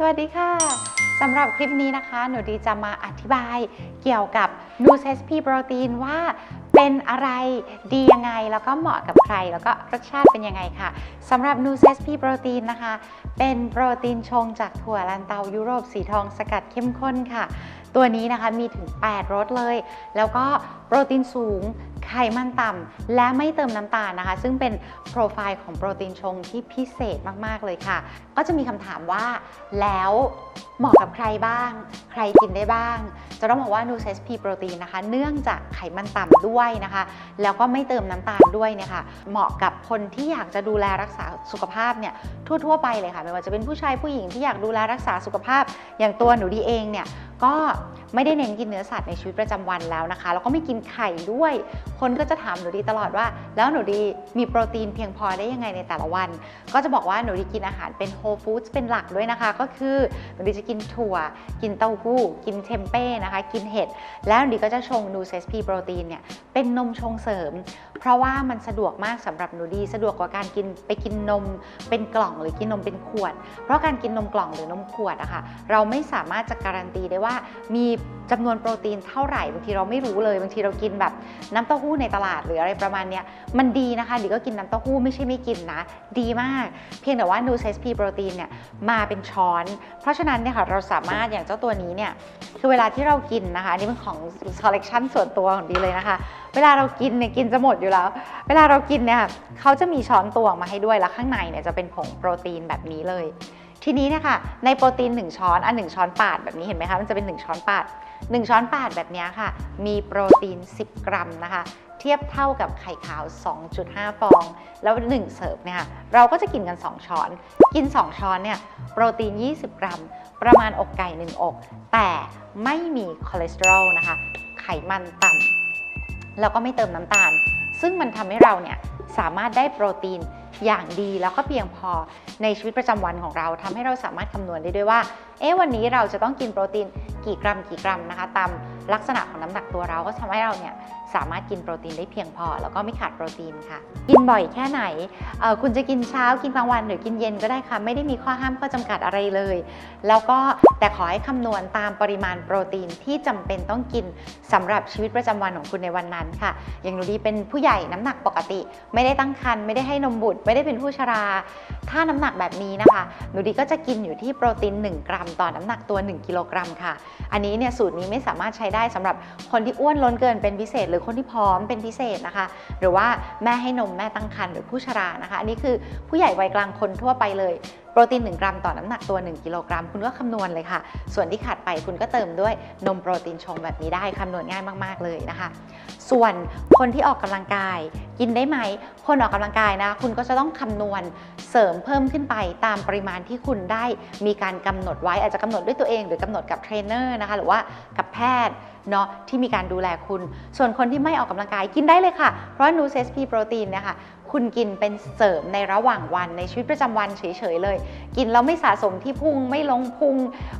สวัสดีค่ะ สำหรับคลิปนี้นะคะ หนูดีจะมาอธิบายเกี่ยวกับ n u s SP โปรตีนว่าเป็นอะไรดียังไง แล้วก็เหมาะกับใคร แล้วก็รสชาติเป็นยังไงค่ะสำหรับ n u s SP โปรตีนนะคะ เป็นโปรตีนชงจากถั่วลันเตายุโรปสีทองสกัดเข้มข้นค่ะ ตัวนี้นะคะมีถึง 8รสเลย แล้วก็โปรตีนสูง ไขมันต่ำ และไม่เติมน้ำตาลนะคะ ซึ่งเป็นโปรไฟล์ของโปรตีนชงที่พิเศษมากๆเลยค่ะ ก็จะมีคำถามว่าแล้วเหมาะกับใครบ้าง ใครกินได้บ้าง จะต้องบอกว่า n u s p โปรตีนนะคะ เนื่องจากไขมันต่ำด้วยนะคะ แล้วก็ไม่เติมน้ำตาลด้วยเนี่ยค่ะ เหมาะกับคนที่อยากจะดูแลรักษาสุขภาพเนี่ยทั่ว ๆ ไปเลยค่ะ ไม่ว่าจะเป็นผู้ชายผู้หญิงที่อยากดูแลรักษาสุขภาพ อย่างตัวหนูดีเองเนี่ย ก็ ไม่ได้เน้นกินเนื้อสัตว์ในชีวิตประจำวันแล้วนะคะแล้วก็ไม่กินไข่ด้วย คนก็จะถามหนูดีตลอดว่า แล้วหนูดีมีโปรตีนเพียงพอได้ยังไงในแต่ละวัน ก็จะบอกว่าหนูดีกินอาหารเป็นโฮลฟู้ดเป็นหลักด้วยนะคะ ก็คือหนูดีจะกินถั่ว กินเต้าหู้ กินเทมเป้นะคะ กินเห็ด แล้วหนูดีก็จะชงนูเซสพีโปรตีนเนี่ยเป็นนมชงเสริม เพราะว่ามันสะดวกมากสำหรับหนูดี สะดวกกว่าการกินไปกินนมเป็นกล่องหรือกินนมเป็นขวด เพราะการกินนมกล่องหรือนมขวดอะค่ะเราไม่สามารถจะการันตีได้ว่ามีจำนวนโปรตีนเท่าไหร่บางทีเราไม่รู้เลยบางทีเรากินแบบน้ำเต้าหู้ในตลาดหรืออะไรประมาณนี้มันดีนะคะดีก็กินน้ำเต้าหู้ไม่ใช่ไม่กินนะ ดีมาก เพียงแต่ว่านูเซสพีโปรตีนเนี่ยมาเป็นช้อน เพราะฉะนั้นเนี่ยค่ะเราสามารถอย่างเจ้าตัวนี้เนี่ยคือเวลาที่เรากินนะคะอันนี้เป็นของคอลเลกชันส่วนตัวของดีเลยนะคะ เวลาเรากินเนี่ยกินจะหมดอยู่แล้ว เวลาเรากินเนี่ยเขาจะมีช้อนตวงมาให้ด้วยแล้วข้างในเนี่ยจะเป็นผงโปรตีนแบบนี้เลย ทีนี้เนี่ยค่ะในโปรตีน 1 ช้อนอันหนึ่งช้อนปาดแบบนี้เห็นไหมคะมันจะเป็น 1 ช้อนปาด 1 ช้อนปาดแบบนี้ค่ะ มีโปรตีน 10 กรัมนะคะ เทียบเท่ากับไข่ขาว 2.5 ฟอง แล้ว 1 เสิร์ฟเนี่ยค่ะเราก็จะกินกัน 2 ช้อน กิน 2 ช้อนเนี่ยโปรตีน 20 กรัม ประมาณอกไก่ 1 อก แต่ไม่มีคอเลสเตอรอลนะคะ ไขมันต่ำแล้วก็ไม่เติมน้ำตาล ซึ่งมันทำให้เราเนี่ยสามารถได้โปรตีน อย่างดีแล้วก็เพียงพอในชีวิตประจำวันของเราทำให้เราสามารถคำนวณได้ด้วยว่า เอ๊ะวันนี้เราจะต้องกินโปรตีนกี่กรัมกี่กรัมนะคะ ตามลักษณะของน้ำหนักตัวเราก็ทำให้เราเนี่ยสามารถกินโปรตีนได้เพียงพอ แล้วก็ไม่ขาดโปรตีนค่ะ กินบ่อยแค่ไหน คุณจะกินเช้ากินกลางวันหรือกินเย็นก็ได้ค่ะ ไม่ได้มีข้อห้ามข้อจำกัดอะไรเลย แล้วก็แต่ขอให้คำนวณตามปริมาณโปรตีนที่จำเป็นต้องกินสำหรับชีวิตประจำวันของคุณในวันนั้นค่ะ อย่างหนูดีเป็นผู้ใหญ่น้ำหนักปกติ ไม่ได้ตั้งครรภ์ไม่ได้ให้นมบุตร ไม่ได้เป็นผู้ชรา ถ้าน้ำหนักแบบนี้นะคะ หนูดีก็จะกินอยู่ที่โปรตีน 1 กรัม ต่อน้ำหนักตัว 1 กิโลกรัมค่ะ อันนี้เนี่ยสูตรนี้ไม่สามารถใช้ได้สำหรับคนที่อ้วนล้นเกินเป็นพิเศษหรือคนที่พร้อมเป็นพิเศษนะคะ หรือว่าแม่ให้นมแม่ตั้งครรภ์หรือผู้ชรานะคะ อันนี้คือผู้ใหญ่วัยกลางคนทั่วไปเลย ปรตีน 1 กรัมต่อน้ำหนักตัว 1 กิโลกรัม คุณก็คำนวณเลยค่ะ ส่วนที่ขาดไปคุณก็เติมด้วยนมโปรตีนชงแบบนี้ได้คำนวณง่ายมากๆเลยนะคะ ส่วนคนที่ออกกำลังกายกินได้ไหม คนออกกำลังกายนะ คุณก็จะต้องคำนวณเสริมเพิ่มขึ้นไปตามปริมาณที่คุณได้มีการกำหนดไว้อาจจะกำหนดด้วยตัวเอง หรือกำหนดกับเทรนเนอร์นะคะหรือว่ากับแพทย์เนาะที่มีการดูแลคุณ ส่วนคนที่ไม่ออกกำลังกายกินได้เลยค่ะ เพราะนูเซสพีโปรตีนเนี่ยค่ะ คุณกินเป็นเสริมในระหว่างวันในชีวิตประจำวันเฉยๆเลย กินแล้วไม่สะสมที่พุงไม่ลงพุง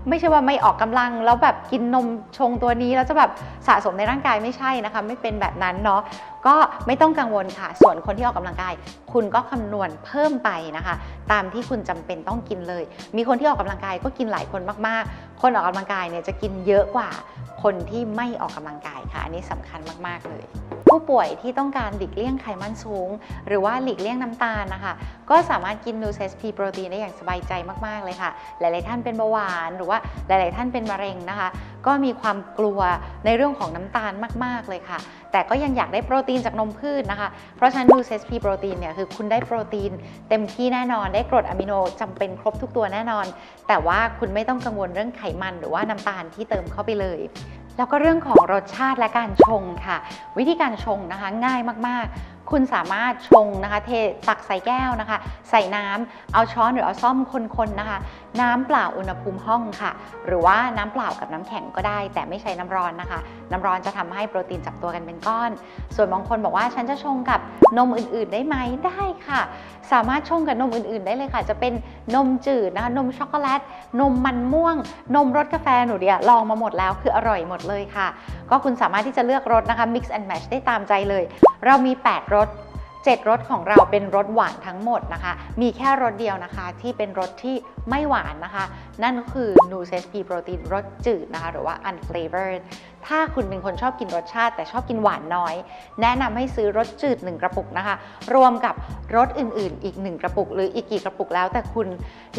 ไม่ใช่ว่าไม่ออกกำลัง แล้วแบบกินนมชงตัวนี้แล้วจะแบบสะสมในร่างกายไม่ใช่นะคะ ไม่เป็นแบบนั้นเนาะก็ไม่ต้องกังวลค่ะ ส่วนคนที่ออกกำลังกาย คุณก็คำนวณเพิ่มไปนะคะ ตามที่คุณจำเป็นต้องกินเลย มีคนที่ออกกำลังกายก็กินหลายคนมากๆ คนออกกำลังกายเนี่ยจะกินเยอะกว่าคนที่ไม่ออกกำลังกายค่ะ อันนี้สำคัญมากๆเลย ผู้ป่วยที่ต้องการหลีกเลี่ยงไขมันสูง หรือว่าหลีกเลี่ยงน้ำตาลนะคะ ก็สามารถกินนูเซสพีโปรตีนได้อย่างสบายใจมาก ๆ เลยค่ะ หลาย ๆ ท่านเป็นเบาหวาน หรือว่าหลาย ๆ ท่านเป็นมะเร็งนะคะ ก็มีความกลัวในเรื่องของน้ำตาลมาก ๆ เลยค่ะ แต่ก็ยังอยากได้โปรตีนจากนมพืชนะคะ เพราะฉะนั้นดูเซสพีโปรตีนเนี่ยคือคุณได้โปรตีนเต็มที่แน่นอน ได้กรดอะมิโนจำเป็นครบทุกตัวแน่นอน แต่ว่าคุณไม่ต้องกังวลเรื่องไขมัน หรือว่าน้ำตาลที่เติมเข้าไปเลย แล้วก็เรื่องของรสชาติและการชงค่ะ วิธีการชงนะคะง่ายมากๆ คุณสามารถชงนะคะ เทตักใส่แก้วนะคะ ใส่น้ำเอาช้อนหรือเอาซ่อมคนๆนะคะ น้ำเปล่าอุณหภูมิห้องค่ะ หรือว่าน้ำเปล่ากับน้ำแข็งก็ได้ แต่ไม่ใช้น้ำร้อนนะคะ น้ำร้อนจะทำให้โปรตีนจับตัวกันเป็นก้อน ส่วนบางคนบอกว่าฉันจะชงกับนมอื่น ๆ ได้ไหมได้ค่ะ สามารถชงกับนมอื่น ๆ ได้เลยค่ะ จะเป็นนมจืดนะคะนมช็อกโกแลต นมมันม่วง นมรสกาแฟหนูเดียลองมาหมดแล้วคืออร่อยหมดเลยค่ะ ก็คุณสามารถที่จะเลือกรสนะคะ mix and match ได้ตามใจเลย เรามี 8รส 7รสของเราเป็นรสหวานทั้งหมดนะคะ มีแค่รสเดียวนะคะ ที่เป็นรสที่ไม่หวานนะคะ นั่นก็คือ n u เซสพีโปรตีนรสจืดนะคะ หรือว่า unflavored ถ้าคุณเป็นคนชอบกินรสชาติ แต่ชอบกินหวานน้อย แนะนำให้ซื้อรสจืด 1 กระปุกนะคะ รวมกับรสอื่นๆ อีก 1 กระปุก หรืออีกกี่กระปุกแล้วแต่คุณ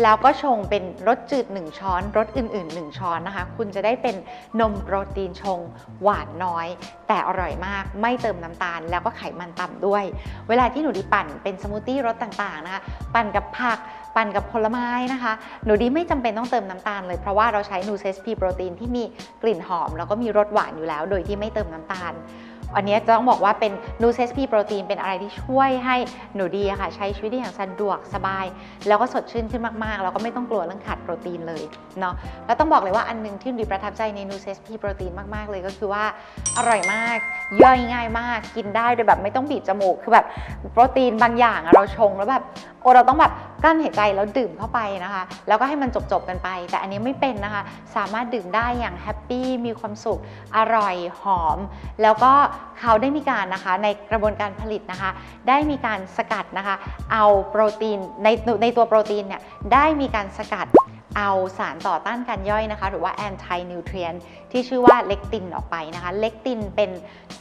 แล้วก็ชงเป็นรสจืด 1 ช้อนรสอื่น ๆ 1 ช้อนนะคะ คุณจะได้เป็นนมโปรตีนชงหวานน้อย แต่อร่อยมากไม่เติมน้ำตาล แล้วก็ไขมันต่ำด้วย เวลาที่หนูดีปั่นเป็นสมูทตี้รสต่างๆนะคะปั่นกับผักปั่นกับผลไม้นะคะ หนูดีไม่จำเป็นต้องเติมน้ำตาลเลยเพราะว่าเราใช้นูเซสพีโปรตีนที่มีกลิ่นหอม แล้วก็มีรสหวานอยู่แล้ว โดยที่ไม่เติมน้ำตาล อันนี้จะต้องบอกว่าเป็นนูเซสพีโปรตีนเป็นอะไรที่ช่วยให้หนูดีค่ะใช้ชีวิตได้อย่างสะดวกสบาย แล้วก็สดชื่นขึ้นมากๆ แล้วก็ไม่ต้องกลัวเรื่องขาดโปรตีนเลยเนาะแล้วต้องบอกเลยว่าอันหนึงที่หนูดีประทับใจในนูเซสพีโปรตีนมากๆเลยก็คือว่าอร่อยมากย่อยง่ายมากกินได้โดยแบบไม่ต้องบีบจมูกคือแบบโปรตีนบางอย่างเราชงแล้วแบบโอ้เราต้องแบบ กั้นหายใจแล้วดื่มเข้าไปนะคะ แล้วก็ให้มันจบๆกันไป แต่อันนี้ไม่เป็นนะคะ สามารถดื่มได้อย่างแฮปปี้มีความสุขอร่อยหอม แล้วก็เขาได้มีการนะคะในกระบวนการผลิตนะคะ ได้มีการสกัดนะคะ เอาโปรตีนในในตัวโปรตีนเนี่ยได้มีการสกัด เอาสารต่อต้านการย่อยนะคะ หรือว่า anti nutrient ที่ชื่อว่าเลกตินออกไปนะคะ เลกตินเป็น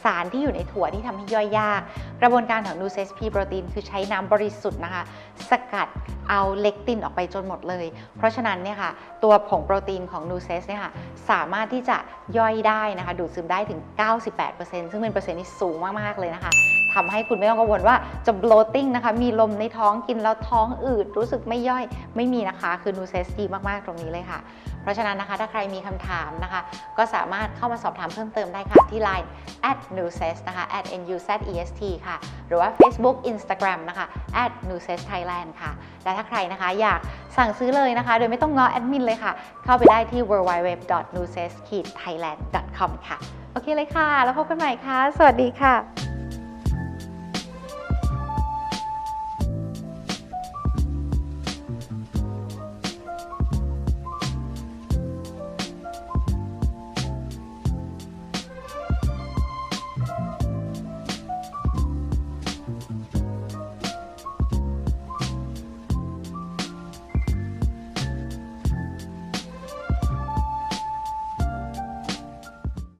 สารที่อยู่ในถั่วที่ทำให้ย่อยยาก กระบวนการของนูเซสพีโปรตีนคือใช้น้ำบริสุทธิ์นะคะ สกัดเอาเลกตินออกไปจนหมดเลย เพราะฉะนั้นเนี่ยค่ะ ตัวผงโปรตีนของนูเซสเนี่ยค่ะ สามารถที่จะย่อยได้นะคะ ดูดซึมได้ถึง 98%ซึ่งเป็นเปอร์เซ็นต์ที่สูงมาก ๆ เลยนะคะทำให้คุณไม่ต้องกังวลว่าจะ bloating นะคะ มีลมในท้องกินแล้วท้องอืดรู้สึกไม่ย่อยไม่มีนะคะ คือนูเซสดีมากๆ ตรงนี้เลยค่ะ เพราะฉะนั้นนะคะถ้าใครมีคำถามนะคะ ก็สามารถเข้ามาสอบถามเพิ่มเติมได้ค่ะ ที่ Line at n u s e s นะคะ at nuzest ค่ะ หรือว่า Facebook Instagram นะคะ at n u s e s Thailand ค่ะ และถ้าใครนะคะอยากสั่งซื้อเลยนะคะ โดยไม่ต้องง้อแอดมินเลยค่ะ เข้าไปได้ที่ www.nuses-thailand.com ค่ะ โอเคเลยค่ะ แล้วพบกันใหม่ค่ะ สวัสดีค่ะ